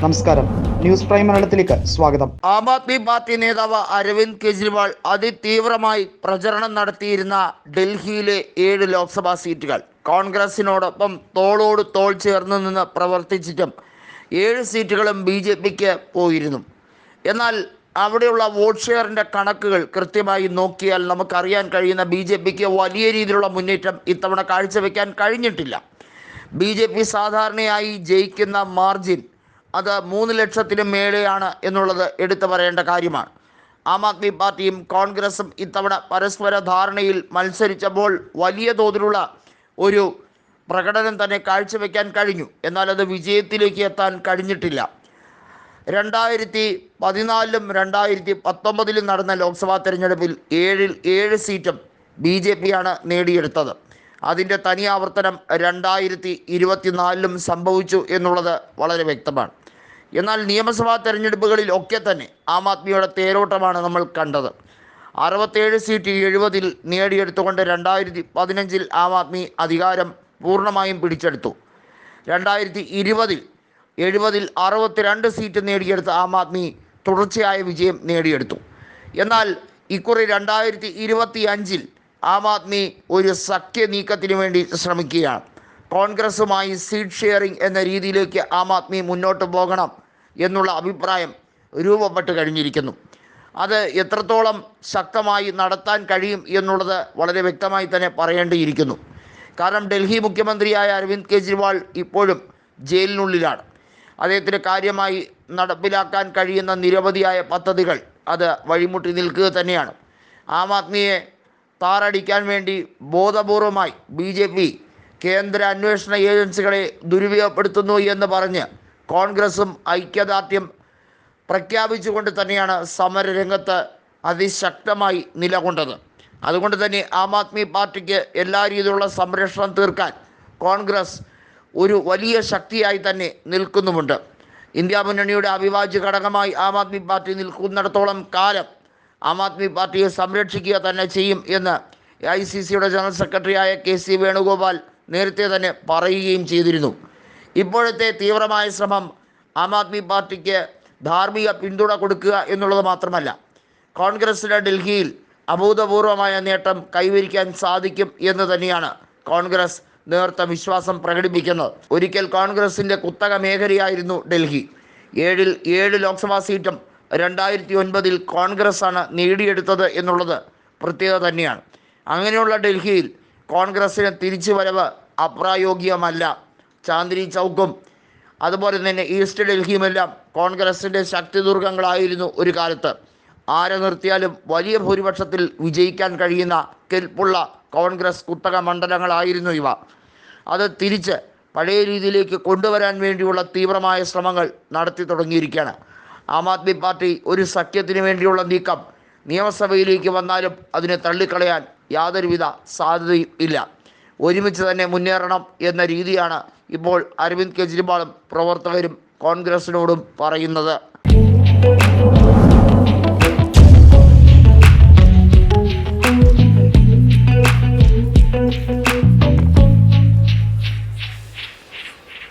നമസ്കാരം. News prime മലയാളത്തിലേക്ക് സ്വാഗതം. ആം ആദ്മി പാർട്ടി നേതാവ് അരവിന്ദ് കെജ്രിവാൾ അതിതീവ്രമായി പ്രചരണം നടത്തിയിരുന്ന ഡൽഹിയിലെ ഏഴ് ലോക്സഭാ സീറ്റുകൾ. കോൺഗ്രസിനോടൊപ്പം തോളോട് തോൾ ചേർന്ന് നിന്ന് പ്രവർത്തിച്ചിട്ടും ഏഴ് സീറ്റുകളും ബി ജെ പിക്ക് പോയിരുന്നു. എന്നാൽ അവിടെയുള്ള വോട്ട് ഷെയറിന്റെ കണക്കുകൾ കൃത്യമായി നോക്കിയാൽ നമുക്കറിയാൻ കഴിയുന്ന ബി ജെ പിക്ക് വലിയ രീതിയിലുള്ള മുന്നേറ്റം ഇത്തവണ കാഴ്ചവെക്കാൻ കഴിഞ്ഞിട്ടില്ല. ബി ജെ പി സാധാരണയായി ജയിക്കുന്ന മാർജിൻ അത് മൂന്ന് ലക്ഷത്തിനും മേലെയാണ് എന്നുള്ളത് എടുത്തു പറയേണ്ട കാര്യമാണ്. ആം ആദ്മി പാർട്ടിയും കോൺഗ്രസും ഇത്തവണ പരസ്പര ധാരണയിൽ മത്സരിച്ചപ്പോൾ വലിയ തോതിലുള്ള ഒരു പ്രകടനം തന്നെ കാഴ്ചവെക്കാൻ കഴിഞ്ഞു. എന്നാൽ അത് വിജയത്തിലേക്ക് എത്താൻ കഴിഞ്ഞിട്ടില്ല. രണ്ടായിരത്തി പതിനാലിലും രണ്ടായിരത്തി പത്തൊമ്പതിലും നടന്ന ലോക്സഭാ തെരഞ്ഞെടുപ്പിൽ ഏഴിൽ ഏഴ് സീറ്റും ബി ജെ പിയാണ് നേടിയെടുത്തത്. അതിന്റെ തനി ആവർത്തനം രണ്ടായിരത്തി ഇരുപത്തിനാലിലും സംഭവിച്ചു എന്നുള്ളത് വളരെ വ്യക്തമാണ്. എന്നാൽ നിയമസഭാ തെരഞ്ഞെടുപ്പുകളിൽ ഒക്കെ തന്നെ ആം ആദ്മിയുടെ തേരോട്ടമാണ് നമ്മൾ കണ്ടത്. അറുപത്തേഴ് സീറ്റ് എഴുപതിൽ നേടിയെടുത്തുകൊണ്ട് രണ്ടായിരത്തി പതിനഞ്ചിൽ ആം ആദ്മി അധികാരം പൂർണമായും പിടിച്ചെടുത്തു. രണ്ടായിരത്തി ഇരുപതിൽ എഴുപതിൽ അറുപത്തിരണ്ട് സീറ്റ് നേടിയെടുത്ത ആം ആദ്മി തുടർച്ചയായ വിജയം നേടിയെടുത്തു. എന്നാൽ ഇക്കുറി രണ്ടായിരത്തി ഇരുപത്തി അഞ്ചിൽ ആം ആദ്മി ഒരു സഖ്യ നീക്കത്തിന് വേണ്ടി ശ്രമിക്കുകയാണ്. കോൺഗ്രസുമായി സീറ്റ് ഷെയറിംഗ് എന്ന രീതിയിലേക്ക് ആം ആദ്മി മുന്നോട്ട് പോകണം എന്നുള്ള അഭിപ്രായം രൂപപ്പെട്ട് കഴിഞ്ഞിരിക്കുന്നു. അത് എത്രത്തോളം ശക്തമായി നടത്താൻ കഴിയും എന്നുള്ളത് വളരെ വ്യക്തമായി തന്നെ പറയേണ്ടിയിരിക്കുന്നു. കാരണം ഡൽഹി മുഖ്യമന്ത്രിയായ അരവിന്ദ് കെജ്രിവാൾ ഇപ്പോഴും ജയിലിനുള്ളിലാണ്. അദ്ദേഹത്തിന് കാര്യമായി നടപ്പിലാക്കാൻ കഴിയുന്ന നിരവധിയായ പദ്ധതികൾ അത് വഴിമുട്ടി നിൽക്കുക തന്നെയാണ്. ആം ആദ്മിയെ താറടിക്കാൻ വേണ്ടി ബോധപൂർവമായി ബി ജെ പി കേന്ദ്ര അന്വേഷണ ഏജൻസികളെ ദുരുപയോഗപ്പെടുത്തുന്നു എന്ന് പറഞ്ഞ് കോൺഗ്രസും ഐക്യദാർഢ്യം പ്രഖ്യാപിച്ചുകൊണ്ട് തന്നെയാണ് സമരരംഗത്ത് അതിശക്തമായി നിലകൊണ്ടത്. അതുകൊണ്ട് തന്നെ ആം ആദ്മി പാർട്ടിക്ക് എല്ലാ രീതിയിലുള്ള സംരക്ഷണം തീർക്കാൻ കോൺഗ്രസ് ഒരു വലിയ ശക്തിയായി തന്നെ നിൽക്കുന്നുമുണ്ട്. ഇന്ത്യ മുന്നണിയുടെ അവിഭാജ്യ ഘടകമായി ആം ആദ്മി പാർട്ടി നിൽക്കുന്നിടത്തോളം കാലം ആം ആദ്മി പാർട്ടിയെ സംരക്ഷിക്കുക തന്നെ ചെയ്യും എന്ന് എ ഐ സി സിയുടെ ജനറൽ സെക്രട്ടറിയായ കെ സി വേണുഗോപാൽ നേരത്തെ തന്നെ പറയുകയും ചെയ്തിരുന്നു. ഇപ്പോഴത്തെ തീവ്രമായ ശ്രമം ആം ആദ്മി പാർട്ടിക്ക് ധാർമ്മിക പിന്തുണ കൊടുക്കുക എന്നുള്ളത് മാത്രമല്ല കോൺഗ്രസിന് ഡൽഹിയിൽ അഭൂതപൂർവമായ നേട്ടം കൈവരിക്കാൻ സാധിക്കും എന്ന് തന്നെയാണ് കോൺഗ്രസ് നേർത്ത വിശ്വാസം പ്രകടിപ്പിക്കുന്നത്. ഒരിക്കൽ കോൺഗ്രസിന്റെ കുത്തക മേഖലയായിരുന്നു ഡൽഹി. ഏഴിൽ ഏഴ് ലോക്സഭാ സീറ്റും രണ്ടായിരത്തി ഒൻപതിൽ കോൺഗ്രസ്സാണ് നേടിയെടുത്തത് എന്നുള്ളത് പ്രത്യേകത തന്നെയാണ്. അങ്ങനെയുള്ള ഡൽഹിയിൽ കോൺഗ്രസ്സിന് തിരിച്ചുവരവ് അപ്രായോഗികമല്ല. ചാന്ദിനി ചൗക്കും. അതുപോലെ തന്നെ ഈസ്റ്റ് ഡൽഹിയുമെല്ലാം കോൺഗ്രസിന്റെ ശക്തിദുർഗങ്ങളായിരുന്നു ഒരു കാലത്ത്. ആരെ നിർത്തിയാലും വലിയ ഭൂരിപക്ഷത്തിൽ വിജയിക്കാൻ കഴിയുന്ന കെൽപ്പുള്ള കോൺഗ്രസ് കുത്തക മണ്ഡലങ്ങളായിരുന്നു ഇവ. അത് തിരിച്ച് പഴയ രീതിയിലേക്ക് കൊണ്ടുവരാൻ വേണ്ടിയുള്ള തീവ്രമായ ശ്രമങ്ങൾ നടത്തി തുടങ്ങിയിരിക്കുകയാണ്. ആം ആദ്മി പാർട്ടി ഒരു സഖ്യത്തിന് വേണ്ടിയുള്ള നീക്കം നിയമസഭയിലേക്ക് വന്നാലും അതിനെ തള്ളിക്കളയാൻ യാതൊരുവിധ സാധ്യതയും ഇല്ല. ഒരുമിച്ച് തന്നെ മുന്നേറണം എന്ന രീതിയാണ് ഇപ്പോൾ അരവിന്ദ് കെജ്രിവാളും പ്രവർത്തകരും കോൺഗ്രസിനോടും പറയുന്നത്.